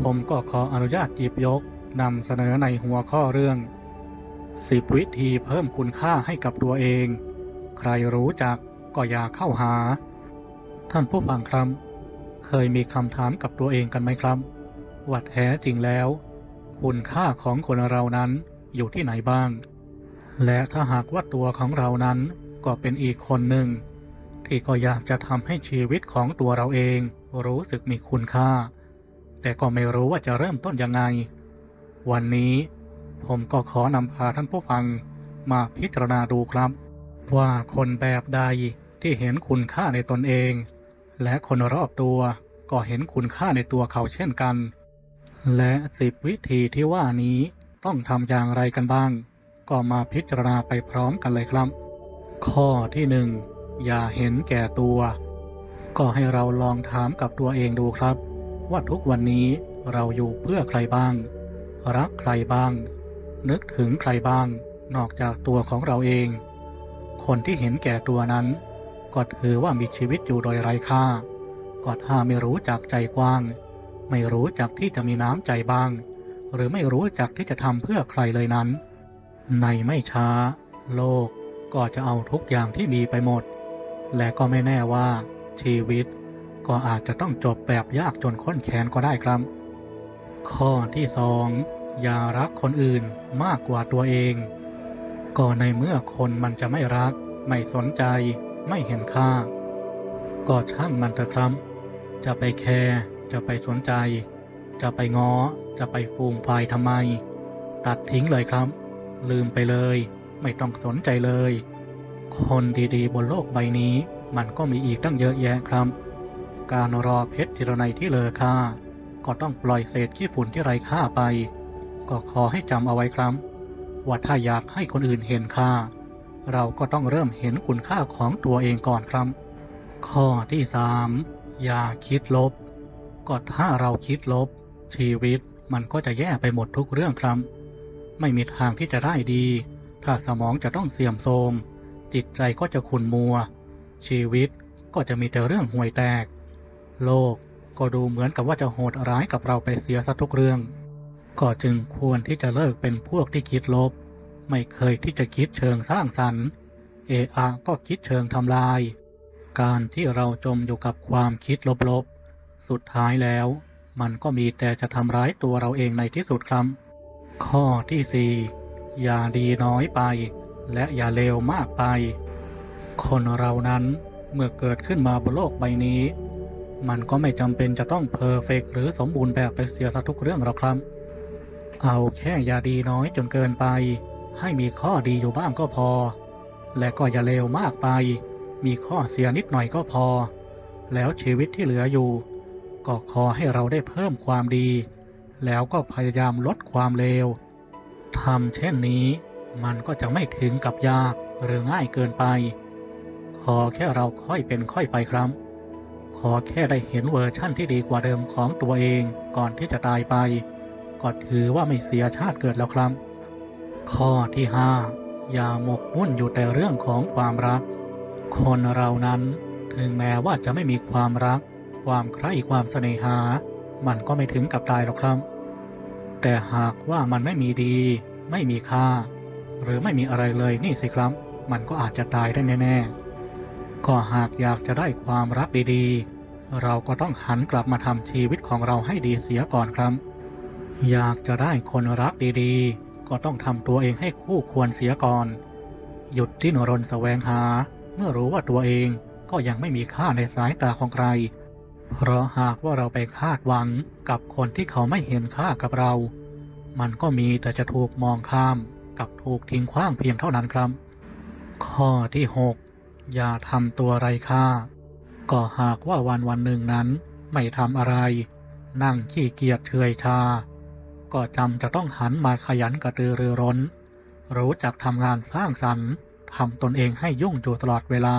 ผมก็ขออนุญาตหยิบยกนำเสนอในหัวข้อเรื่อง 10 วิธีเพิ่มคุณค่าให้กับตัวเอง ใครรู้จักก็อย่าเข้าหา ท่านผู้ฟังครับ เคยมีคำถามกับตัวเองกันไหมครับว่าแท้จริงแล้ว คุณค่าของคนเรานั้นอยู่ที่ไหนบ้าง และถ้าหากว่าตัวของเรานั้นก็เป็นอีกคนหนึ่ง ที่ก็อยากจะทำให้ชีวิตของตัวเราเองรู้สึกมีคุณค่า แต่ก็ไม่รู้ว่าจะเริ่มต้นยังไง วันนี้ผมก็ขอนำพาท่านผู้ฟังมาพิจารณาดูครับ ว่าคนแบบใดที่เห็นคุณค่าในตนเอง และคนรอบตัวก็เห็นคุณค่าในตัวเขาเช่นกัน และสิบวิธีที่ว่านี้ต้องทำอย่างไรกันบ้าง ก็มาพิจารณาไปพร้อมกันเลยครับ ข้อที่หนึ่งอย่าเห็นแก่ตัว ก็ให้เราลองถามกับตัวเองดูครับ ว่าทุกวันนี้เราอยู่เพื่อใครบ้าง รักใครบ้าง นึกถึงใครบ้าง นอกจากตัวของเราเอง คนที่เห็นแก่ตัวนั้น ก็ถือว่ามีชีวิตอยู่โดยไร้ค่า ก็ถ้าไม่รู้จักใจกว้าง ไม่รู้จักที่จะมีน้ำใจบ้าง หรือไม่รู้จักที่จะทำเพื่อใครเลยนั้น ในไม่ช้า โลกก็จะเอาทุกอย่างที่มีไปหมด และก็ไม่แน่ว่าชีวิต ก็อาจจะต้องจบแบบยากจนข้นแขนก็ได้ครับ ข้อที่สองอย่ารักคนอื่นมากกว่าตัวเอง ก็ในเมื่อคนมันจะไม่รัก ไม่สนใจ ไม่เห็นค่า ก็ช่างมันเถอะครับ จะไปแคร์จะไปสนใจ จะไปง้อ จะไปฟูมไฟทำไม ตัดทิ้งเลยครับ ลืมไปเลย ไม่ต้องสนใจเลย คนดีๆ บนโลกใบนี้ มันก็มีอีกตั้งเยอะแยะครับ การรอเพชรทีละในที่เลอค่า ก็ต้องปล่อยเศษขี้ฝุ่นที่ไร้ค่าไป ก็ขอให้จำเอาไว้ครับ ว่าถ้าอยากให้คนอื่นเห็นค่า เราก็ต้องเริ่มเห็นคุณค่าของตัวเองก่อนครับ ข้อที่สามอย่าคิดลบ ก็ถ้าเราคิดลบ ชีวิตมันก็จะแย่ไปหมดทุกเรื่องครับ ไม่มีทางที่จะได้ดี ถ้าสมองจะต้องเสื่อมโทรมจิตใจก็จะขุ่นมัว ชีวิตก็จะมีแต่เรื่องห่วยแตก โลกก็ดูเหมือนกับว่าจะโหดร้ายกับเราไปเสียซะทุกเรื่อง ก็จึงควรที่จะเลิกเป็นพวกที่คิดลบ ไม่เคยที่จะคิดเชิงสร้างสรรค์เออาก็คิดเชิงทำลาย การที่เราจมอยู่กับความคิดลบๆ สุดท้ายแล้ว มันก็มีแต่จะทำร้ายตัวเราเองในที่สุดครับ ข้อที่สี่อย่าดีน้อยไป และอย่าเลวมากไป คนเรานั้นเมื่อเกิดขึ้นมาบนโลกใบนี้ มันก็ไม่จำเป็นจะต้องเพอร์เฟกหรือสมบูรณ์แบบไปเสียซะทุกเรื่องหรอกครับ เอาแค่อย่าดีน้อยจนเกินไป ให้มีข้อดีอยู่บ้างก็พอ และก็อย่าเลวมากไป มีข้อเสียนิดหน่อยก็พอ แล้วชีวิตที่เหลืออยู่ ก็ขอให้เราได้เพิ่มความดี แล้วก็พยายามลดความเลวทำเช่นนี้มันก็จะไม่ถึงกับยากหรือง่ายเกินไป ขอแค่เราค่อยเป็นค่อยไปครับ ขอแค่ได้เห็นเวอร์ชั่นที่ดีกว่าเดิมของตัวเองก่อนที่จะตายไป ก็ถือว่าไม่เสียชาติเกิดแล้วครับ ข้อที่ห้าอย่าหมกมุ่นอยู่แต่เรื่องของความรัก คนเรานั้นถึงแม้ว่าจะไม่มีความรัก ความใคร่ความเสน่หา มันก็ไม่ถึงกับตายหรอกครับ แต่หากว่ามันไม่มีดี ไม่มีค่า หรือไม่มีอะไรเลยนี่สิครับ มันก็อาจจะตายได้แน่ ๆก็หากอยากจะได้ความรักดี เราก็ต้องหันกลับมาทำชีวิตของเราให้ดีเสียก่อนครับ อยากจะได้คนรักดีๆ ก็ต้องทำตัวเองให้คู่ควรเสียก่อน หยุดที่นรนแสวงหา เมื่อรู้ว่าตัวเองก็ยังไม่มีค่าในสายตาของใคร เพราะหากว่าเราไปคาดหวังกับคนที่เขาไม่เห็นค่ากับเรา มันก็มีแต่จะถูกมองข้ามกับถูกทิ้งขว้างเพียงเท่านั้นครับ ข้อที่ 6 อย่าทำตัวไร้ค่า ก็หากว่าวันวันหนึ่งนั้นไม่ทำอะไร นั่งขี้เกียจเฉยชา ก็จำจะต้องหันมาขยันกระตือรือร้น รู้จักทำงานสร้างสรรค์ทำตนเองให้ยุ่งอยู่ตลอดเวลา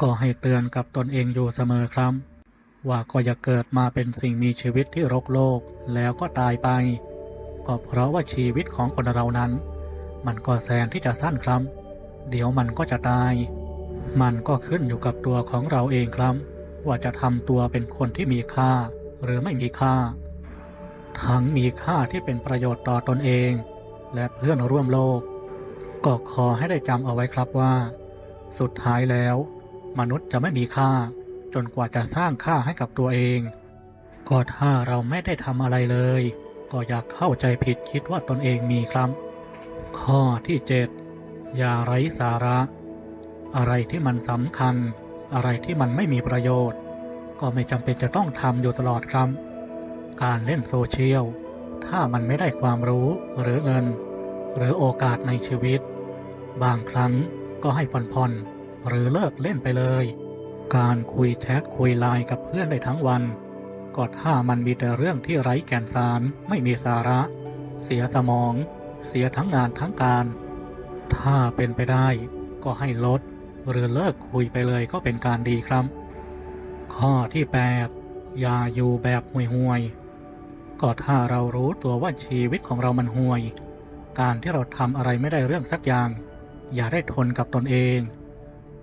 ก็ให้เตือนกับตนเองอยู่เสมอครับ ว่าก็อย่าเกิดมาเป็นสิ่งมีชีวิตที่รกโลกแล้วก็ตายไป ก็เพราะว่าชีวิตของคนเรานั้น มันก็แสนที่จะสั้นครับ เดี๋ยวมันก็จะตาย มันก็ขึ้นอยู่กับตัวของเราเองครับ ว่าจะทำตัวเป็นคนที่มีค่า หรือไม่มีค่า ทั้งมีค่าที่เป็นประโยชน์ต่อตนเอง และเพื่อนร่วมโลก ก็ขอให้ได้จำเอาไว้ครับว่า สุดท้ายแล้ว มนุษย์จะไม่มีค่า จนกว่าจะสร้างค่าให้กับตัวเอง ก็ถ้าเราไม่ได้ทำอะไรเลย ก็อยากเข้าใจผิดคิดว่าตนเองมีครับ ข้อที่ 7 อย่าไร้สาระ อะไรที่มันสำคัญ อะไรที่มันไม่มีประโยชน์ ก็ไม่จำเป็นจะต้องทำอยู่ตลอดครับ การเล่นโซเชียล ถ้ามันไม่ได้ความรู้หรือเงิน หรือโอกาสในชีวิต บางครั้งก็ให้ผ่อนๆหรือเลิกเล่นไปเลย การคุยแชทคุยไลน์กับเพื่อนได้ทั้งวัน ก็ถ้ามันมีแต่เรื่องที่ไร้แก่นสารไม่มีสาระ เสียสมอง เสียทั้งงานทั้งการ ถ้าเป็นไปได้ก็ให้ลด หรือเลิกคุยไปเลยก็เป็นการดีครับ ข้อที่ 8 อย่าอยู่แบบห่วยๆก็ถ้าเรารู้ตัวว่าชีวิตของเรามันห่วย การที่เราทำอะไรไม่ได้เรื่องสักอย่าง อย่าได้ทนกับตนเอง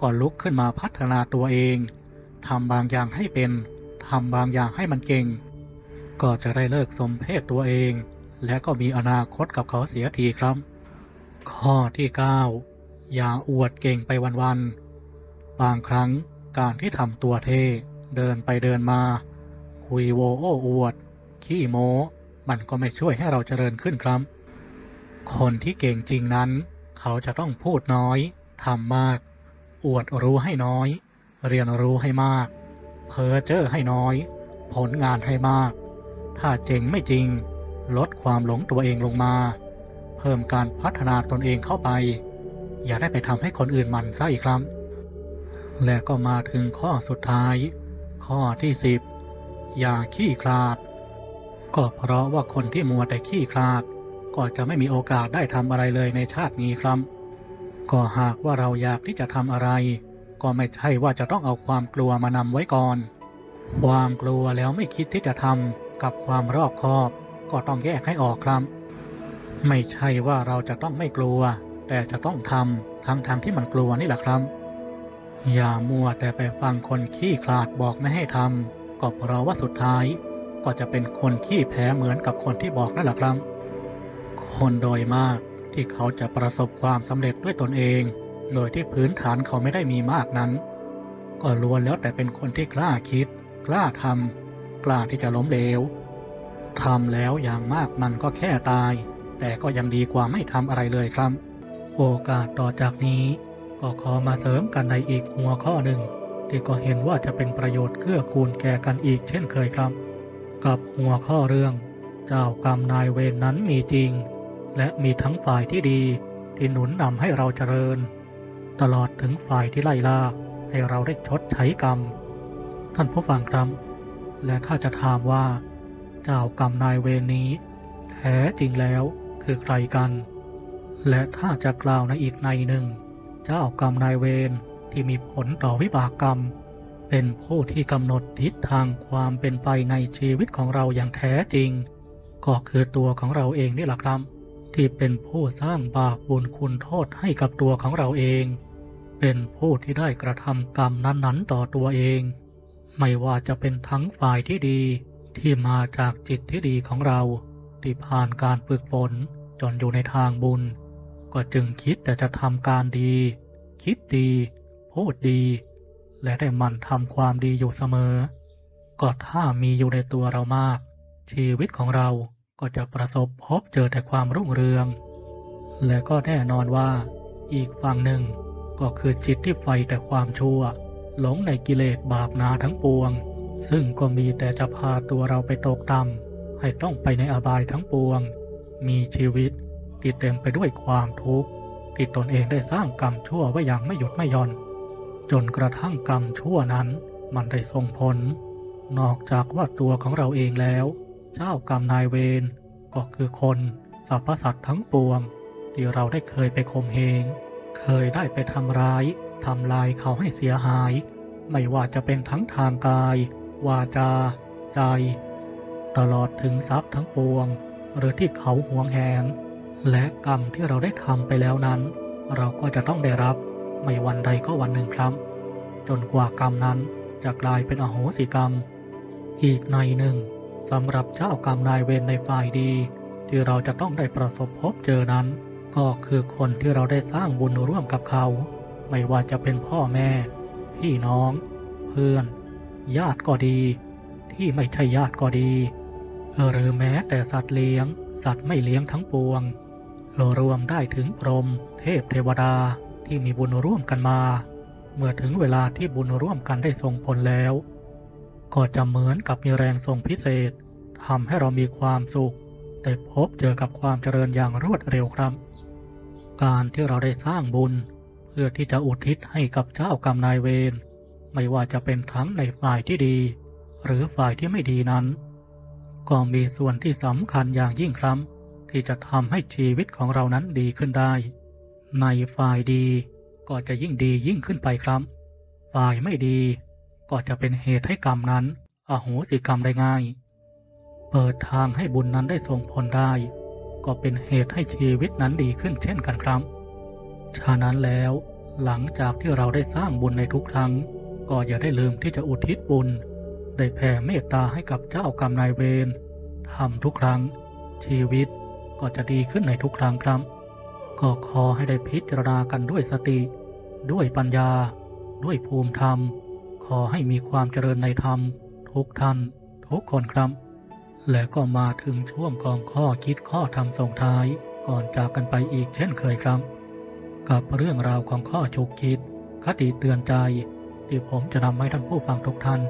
ก็ลุกขึ้นมาพัฒนาตัวเองทำบางอย่างให้เป็นทำบางอย่างให้มันเก่ง ก็จะได้เลิกสมเพศตัวเอง และก็มีอนาคตกับเขาเสียทีครับ ข้อที่ 9 อย่าอวดเก่งไปวันๆ บางครั้งการที่ทำตัวเท่เดินไปเดินมา คุยโวโอ้อวด ขี้โม้มันก็ไม่ช่วยให้เราเจริญขึ้นครับ คนที่เก่งจริงนั้น เขาจะต้องพูดน้อยทำมาก อวดรู้ให้น้อย เรียนรู้ให้มาก เพ้อเจ้อให้น้อย ผลงานให้มาก ถ้าเจ๋งไม่จริง ลดความหลงตัวเองลงมา เพิ่มการพัฒนาตนเองเข้าไป อย่าได้ไปทำให้คนอื่นมันซะอีกครับ และก็มาถึงข้อสุดท้าย ข้อที่สิบอย่าขี้คลาด ก็เพราะว่าคนที่มัวแต่ขี้คลาด ก็จะไม่มีโอกาสได้ทำอะไรเลยในชาตินี้ครับ ก็หากว่าเราอยากที่จะทำอะไร ก็ไม่ใช่ว่าจะต้องเอาความกลัวมานำไว้ก่อน ความกลัวแล้วไม่คิดที่จะทำกับความรอบคอบ ก็ต้องแยกให้ออกครับ ไม่ใช่ว่าเราจะต้องไม่กลัว แต่จะต้องทำทั้งทางที่มันกลัวนี่แหละครับ อย่ามัวแต่ไปฟังคนขี้คลาดบอกไม่ให้ทำก็เพราะว่าสุดท้าย ก็จะเป็นคนขี้แพ้เหมือนกับคนที่บอกนั่นแหละครับ คนโดยมากที่เขาจะประสบความสำเร็จด้วยตนเอง โดยที่พื้นฐานเขาไม่ได้มีมากนั้น ก็ล้วนแล้วแต่เป็นคนที่กล้าคิด กล้าทำกล้าที่จะล้มเหลวทำแล้วอย่างมากมันก็แค่ตาย แต่ก็ยังดีกว่าไม่ทำอะไรเลยครับ โอกาสต่อจากนี้ ก็ขอมาเสริมกันในอีกหัวข้อหนึ่ง ที่ก็เห็นว่าจะเป็นประโยชน์เกื้อกูลแก่กันอีกเช่นเคยครับ กับหัวข้อเรื่อง เจ้ากรรมนายเวรนนั้นมีจริง และมีทั้งฝ่ายที่ดีที่หนุนนำให้เราเจริญ ตลอดถึงฝ่ายที่ไล่ล่าให้เราได้ชดใช้กรรม ท่านผู้ฟังครับ และถ้าจะถามว่า เจ้ากรรมนายเวรนี้ แท้จริงแล้วคือใครกัน และถ้าจะกล่าวในอีกในหนึ่ง เจ้ากรรมนายเวรที่มีผลต่อวิบากกรรม เป็นผู้ที่กำหนดทิศทางความเป็นไปในชีวิตของเราอย่างแท้จริง ก็คือตัวของเราเองนี่แหละครับ ที่เป็นผู้สร้างบาปบุญคุณโทษให้กับตัวของเราเอง เป็นผู้ที่ได้กระทำกรรมนั้นๆ ต่อตัวเอง ไม่ว่าจะเป็นทั้งฝ่ายที่ดีที่มาจากจิตที่ดีของเรา ที่ผ่านการฝึกฝนจนอยู่ในทางบุญ ก็จึงคิดแต่จะทำการดี คิดดี พูดดี และได้มันทำความดีอยู่เสมอ ก็ถ้ามีอยู่ในตัวเรามาก ชีวิตของเราก็จะประสบพบเจอแต่ความรุ่งเรือง และก็แน่นอนว่า อีกฝั่งหนึ่งก็คือจิตที่ไฟแต่ความชั่ว หลงในกิเลสบาปนาทั้งปวง ซึ่งก็มีแต่จะพาตัวเราไปตกต่ำให้ต้องไปในอบายทั้งปวง มีชีวิต ที่เต็มไปด้วยความทุกข์ที่ตนเองได้สร้างกรรมชั่วไว้อย่างไม่หยุดไม่หย่อน จนกระทั่งกรรมชั่วนั้นมันได้ส่งผล นอกจากว่าตัวของเราเองแล้ว เจ้ากรรมนายเวรก็คือคนสรรพสัตว์ทั้งปวง ที่เราได้เคยไปข่มเหงเคยได้ไปทำร้ายทำลายเขาให้เสียหาย ไม่ว่าจะเป็นทั้งทางกาย วาจา ใจ ตลอดถึงทรัพย์ทั้งปวง หรือที่เขาหวงแหน และกรรมที่เราได้ทำไปแล้วนั้น เราก็จะต้องได้รับไม่วันใดก็วันหนึ่งครับ จนกว่ากรรมนั้นจะกลายเป็นอโหสิกรรม อีกในหนึ่งสำหรับเจ้ากรรมนายเวรในฝ่ายดี ที่เราจะต้องได้ประสบพบเจอนั้น ก็คือคนที่เราได้สร้างบุญร่วมกับเขา ไม่ว่าจะเป็นพ่อแม่ พี่น้อง เพื่อน ญาติก็ดี ที่ไม่ใช่ญาติก็ดีหรือแม้แต่สัตว์เลี้ยง สัตว์ไม่เลี้ยงทั้งปวง รวมได้ถึงพรหมเทพเทวดาที่มีบุญร่วมกันมา เมื่อถึงเวลาที่บุญร่วมกันได้ส่งผลแล้ว ก็จะเหมือนกับมีแรงส่งพิเศษทำให้เรามีความสุขได้พบเจอกับความเจริญอย่างรวดเร็วครับ การที่เราได้สร้างบุญ เพื่อที่จะอุทิศให้กับเจ้ากรรมนายเวรไม่ว่าจะเป็นทั้งในฝ่ายที่ดี หรือฝ่ายที่ไม่ดีนั้น ก็มีส่วนที่สำคัญอย่างยิ่งครับ ที่จะทำให้ชีวิตของเรานั้นดีขึ้นได้ ในฝ่ายดีก็จะยิ่งดียิ่งขึ้นไปครับ ฝ่ายไม่ดีก็จะเป็นเหตุให้กรรมนั้นอโหสิกรรมได้ง่าย เปิดทางให้บุญนั้นได้ส่งผลได้ ก็เป็นเหตุให้ชีวิตนั้นดีขึ้นเช่นกันครับ ฉะนั้นแล้วหลังจากที่เราได้สร้างบุญในทุกครั้ง ก็อย่าได้ลืมที่จะอุทิศบุญ ได้แผ่เมตตาให้กับเจ้ากรรมนายเวรทำทุกครั้ง ชีวิต ก็จะดีขึ้นในทุกครั้งครับ ก็ขอให้ได้พิจารณากันด้วยสติ ด้วยปัญญา ด้วยภูมิธรรม ขอให้มีความเจริญในธรรม ทุกท่าน ทุกคนครับ และก็มาถึงช่วงของข้อคิดข้อธรรมส่งท้ายก่อนจากกันไปอีกเช่นเคยครับ กับเรื่องราวของข้อฉุกคิด คติเตือนใจ ที่ผมจะนำให้ท่านผู้ฟังทุกท่าน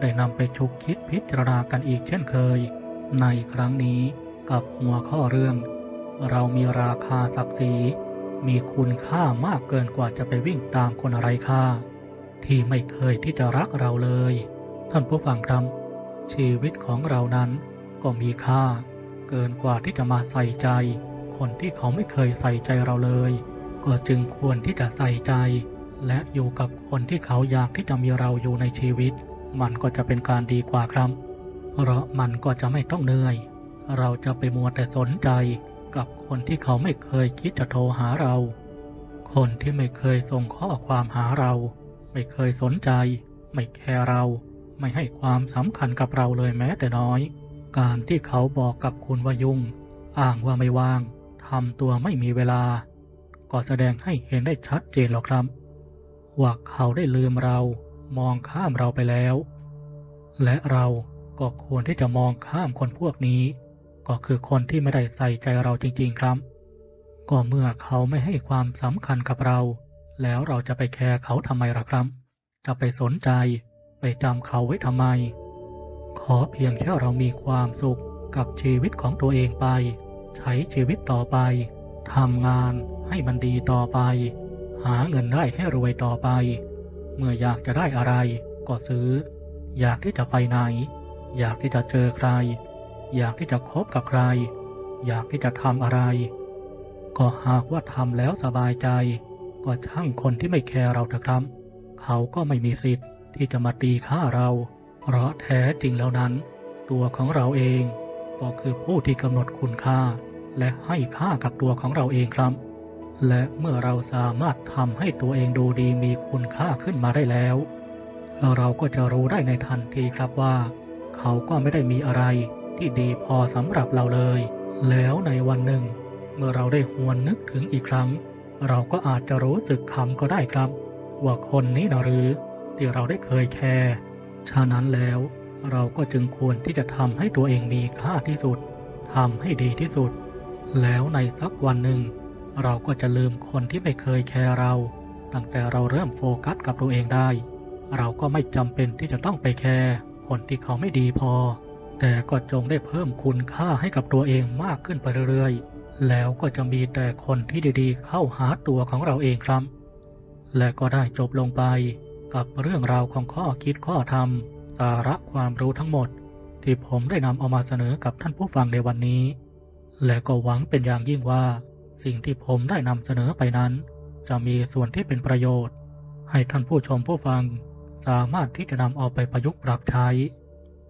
ได้นำไปฉุกคิดพิจารณากันอีกเช่นเคย ในครั้งนี้ กับหัวข้อเรื่อง เรามีราคาศักดิ์ศรีมีคุณค่ามากเกินกว่าจะไปวิ่งตามคนอะไรค่า ที่ไม่เคยที่จะรักเราเลย ท่านผู้ฟังครับ ชีวิตของเรานั้นก็มีค่า เกินกว่าที่จะมาใส่ใจ คนที่เขาไม่เคยใส่ใจเราเลย ก็จึงควรที่จะใส่ใจ และอยู่กับคนที่เขาอยากที่จะมีเราอยู่ในชีวิต มันก็จะเป็นการดีกว่าครับ เพราะมันก็จะไม่ต้องเหนื่อย เราจะไปมัวแต่สนใจกับคนที่เขาไม่เคยคิดจะโทรหาเรา คนที่ไม่เคยส่งข้อความหาเรา ไม่เคยสนใจ ไม่แคร์เรา ไม่ให้ความสำคัญกับเราเลยแม้แต่น้อย การที่เขาบอกกับคุณว่ายุ่ง อ้างว่าไม่ว่างทำตัวไม่มีเวลา ก็แสดงให้เห็นได้ชัดเจนหรอกครับ ว่าเขาได้ลืมเรา มองข้ามเราไปแล้ว และเราก็ควรที่จะมองข้ามคนพวกนี้ ก็คือคนที่ไม่ได้ใส่ใจเราจริง ๆ ครับ ก็เมื่อเขาไม่ให้ความสำคัญกับเรา แล้วเราจะไปแคร์เขาทำไมล่ะครับ จะไปสนใจ ไปจำเขาไว้ทำไม ขอเพียงแค่เรามีความสุขกับชีวิตของตัวเองไป ใช้ชีวิตต่อไปทำงานให้มันดีต่อไป หาเงินได้ให้รวยต่อไป เมื่ออยากจะได้อะไรก็ซื้อ อยากที่จะไปไหน อยากที่จะเจอใคร อยากที่จะคบกับใคร อยากที่จะทำอะไร ก็หากว่าทำแล้วสบายใจ ก็ช่างคนที่ไม่แคร์เราเถอะครับ เขาก็ไม่มีสิทธิ์ที่จะมาตีค่าเรา เพราะแท้จริงแล้วนั้น ตัวของเราเอง ก็คือผู้ที่กำหนดคุณค่า และให้ค่ากับตัวของเราเองครับ และเมื่อเราสามารถทำให้ตัวเองดูดีมีคุณค่าขึ้นมาได้แล้วเราก็จะรู้ได้ในทันทีครับว่า เขาก็ไม่ได้มีอะไร ที่ดีพอสำหรับเราเลย แล้วในวันหนึ่ง เมื่อเราได้หวนนึกถึงอีกครั้ง เราก็อาจจะรู้สึกขำก็ได้ครับ ว่าคนนี้นะหรือ ที่เราได้เคยแคร์ฉะนั้นแล้วเราก็จึงควรที่จะทำให้ตัวเองมีค่าที่สุดทำให้ดีที่สุด แล้วในสักวันหนึ่ง เราก็จะลืมคนที่ไม่เคยแคร์เรา ตั้งแต่เราเริ่มโฟกัสกับตัวเองได้ เราก็ไม่จำเป็นที่จะต้องไปแคร์คนที่เขาไม่ดีพอ แต่ก็จงได้เพิ่มคุณค่าให้กับตัวเองมากขึ้นไปเรื่อยๆ แล้วก็จะมีแต่คนที่ดีๆ เข้าหาตัวของเราเองครับ และก็ได้จบลงไปกับเรื่องราวของข้อคิดข้อธรรม สาระความรู้ทั้งหมด ที่ผมได้นำเอามาเสนอกับท่านผู้ฟังในวันนี้ และก็หวังเป็นอย่างยิ่งว่า สิ่งที่ผมได้นำเสนอไปนั้น จะมีส่วนที่เป็นประโยชน์ ให้ท่านผู้ชมผู้ฟังสามารถที่จะนำเอาไปประยุกต์ปรับใช้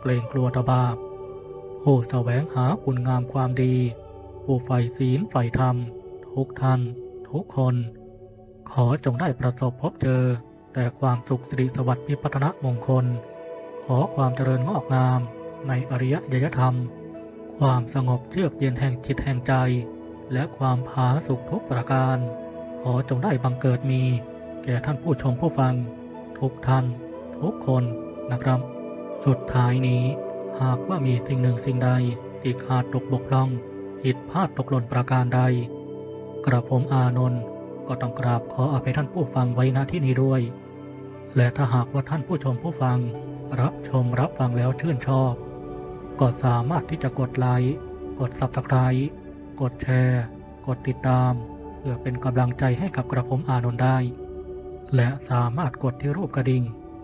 เกรงกลัวตบาปผู้แสวงหาคุณงามความดี ผู้ใฝ่ศีลใฝ่ธรรม ทุกท่าน ทุกคน ขอจงได้ประสบพบเจอ แต่ความสุขสิริสวัสดิ์มีพัฒนมงคล ขอความเจริญงอกงามในอริยยยธรรม ความสงบเยือกเย็นแห่งจิตแห่งใจ และความผาสุขทุกประการ ขอจงได้บังเกิดมี แก่ท่านผู้ชมผู้ฟัง ทุกท่าน ทุกคนนะครับ สุดท้ายนี้ หากว่ามีสิ่งหนึ่งสิ่งใดที่ขาดตกบกพร่อง ผิดพลาดตกหล่นประการใด กระผมอานนท์ก็ต้องกราบขออภัยท่านผู้ฟังไว้ณที่นี้ด้วย และถ้าหากว่าท่านผู้ชมผู้ฟัง รับชมรับฟังแล้วชื่นชอบ ก็สามารถที่จะกดไลค์กด Subscribe กดแชร์ กดติดตาม เพื่อเป็นกำลังใจให้กับกระผมอานนท์ได้ และสามารถกดที่รูปกระดิ่ง